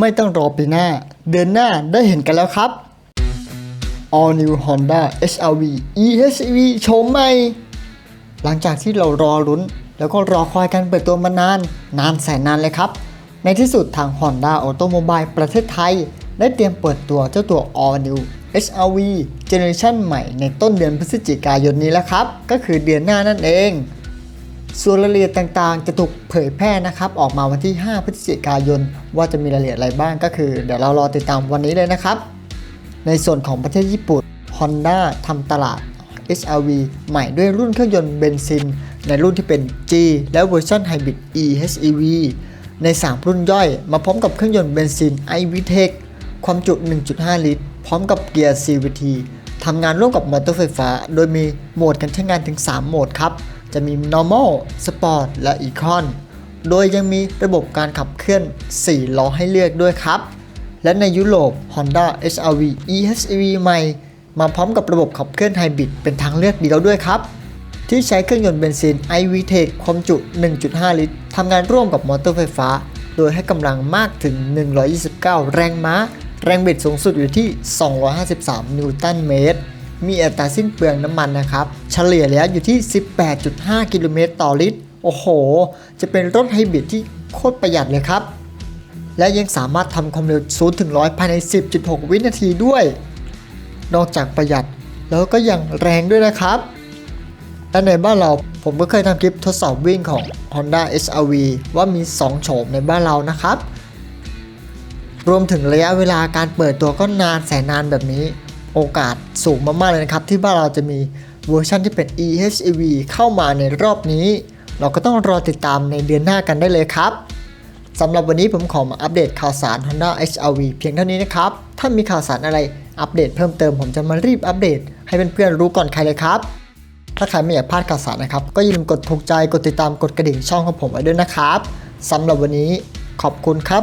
ไม่ต้องรอปีหน้า เดือนหน้าได้เห็นกันแล้วครับ All New Honda HRV EHEV โฉมใหม่ หลังจากที่เรารอลุ้น แล้วก็รอคอยการเปิดตัวมานาน นานแสนนานเลยครับ ในที่สุดทาง Honda Automobile ประเทศไทย ได้เตรียมเปิดตัวเจ้าตัว All New HRV Generation ใหม่ในต้นเดือนพฤศจิกายนนี้แล้วครับ ก็คือเดือนหน้านั่นเอง ส่วนรายละเอียดต่างๆ จะถูกเผยแพร่นะครับ ออกมาวันที่ 5 พฤศจิกายน ว่าจะมีรายละเอียดอะไรบ้างก็คือ เดี๋ยวเรารอติดตามวันนี้เลยนะครับ ในส่วนของประเทศญี่ปุ่น Honda ทำตลาด HRV ใหม่ด้วยรุ่นเครื่องยนต์เบนซิน ในรุ่นที่เป็น G และเวอร์ชัน Hybrid eHEV ใน 3 รุ่นย่อยมาพร้อมกับเครื่องยนต์เบนซิน iVTEC ความจุ 1.5 ลิตร พร้อมกับเกียร์ CVT ทำงานร่วมกับมอเตอร์ไฟฟ้า โดยมีโหมดการใช้งานถึง 3 โหมดครับ จะมี normal sport และ econ โดยยังมีระบบการขับเคลื่อน 4 ล้อให้เลือกด้วยครับ และในยุโรป Honda HRV eHEV ใหม่ มาพร้อมกับระบบขับเคลื่อนไฮบริดเป็นทางเลือกเดียวด้วยครับ ที่ใช้เครื่องยนต์เบนซิน iVTEC ความจุ 1.5 ลิตรทำงานร่วมกับมอเตอร์ไฟฟ้า โดยให้กำลังมากถึง 129 แรงม้า แรงบิดสูงสุดอยู่ที่ 253 นิวตันเมตร มีอัตราสิ้นเปลืองน้ำมันนะครับ เฉลี่ยแล้วอยู่ที่ 18.5 กิโลเมตรต่อลิตร โอ้โห จะเป็นรถไฮบริดที่โคตรประหยัดเลยครับ และยังสามารถทำความเร็ว0ถึง100 ภายใน 10.6 วินาทีด้วย นอกจากประหยัดแล้วก็ยังแรงด้วยนะครับและในบ้านเราผมก็เคยทำคลิปทดสอบวิ่งของ Honda HRV ว่ามี 2 โฉมในบ้านเรานะครับ รวมถึงระยะเวลาการเปิดตัวก็นานแสนนานแบบนี้ โอกาสสูงมากๆเลยนะครับ ที่บ้านเราจะมีเวอร์ชันที่เป็น eHEV เข้ามาในรอบนี้ เราก็ต้องรอติดตามในเดือนหน้ากันได้เลยครับสำหรับวันนี้ผมขอมาอัปเดตข่าวสาร Honda HRV เพียงเท่านี้นะครับ ถ้ามีข่าวสารอะไรอัปเดตเพิ่มเติมผมจะมารีบอัปเดต ให้เพื่อนๆรู้ก่อนใครเลยครับ ถ้าใครไม่อยากพลาดข่าวสารนะครับ ก็อย่าลืมกดถูกใจ กดติดตาม กดกระดิ่งช่องของผมไว้ด้วยนะครับสำหรับวันนี้ขอบคุณครับ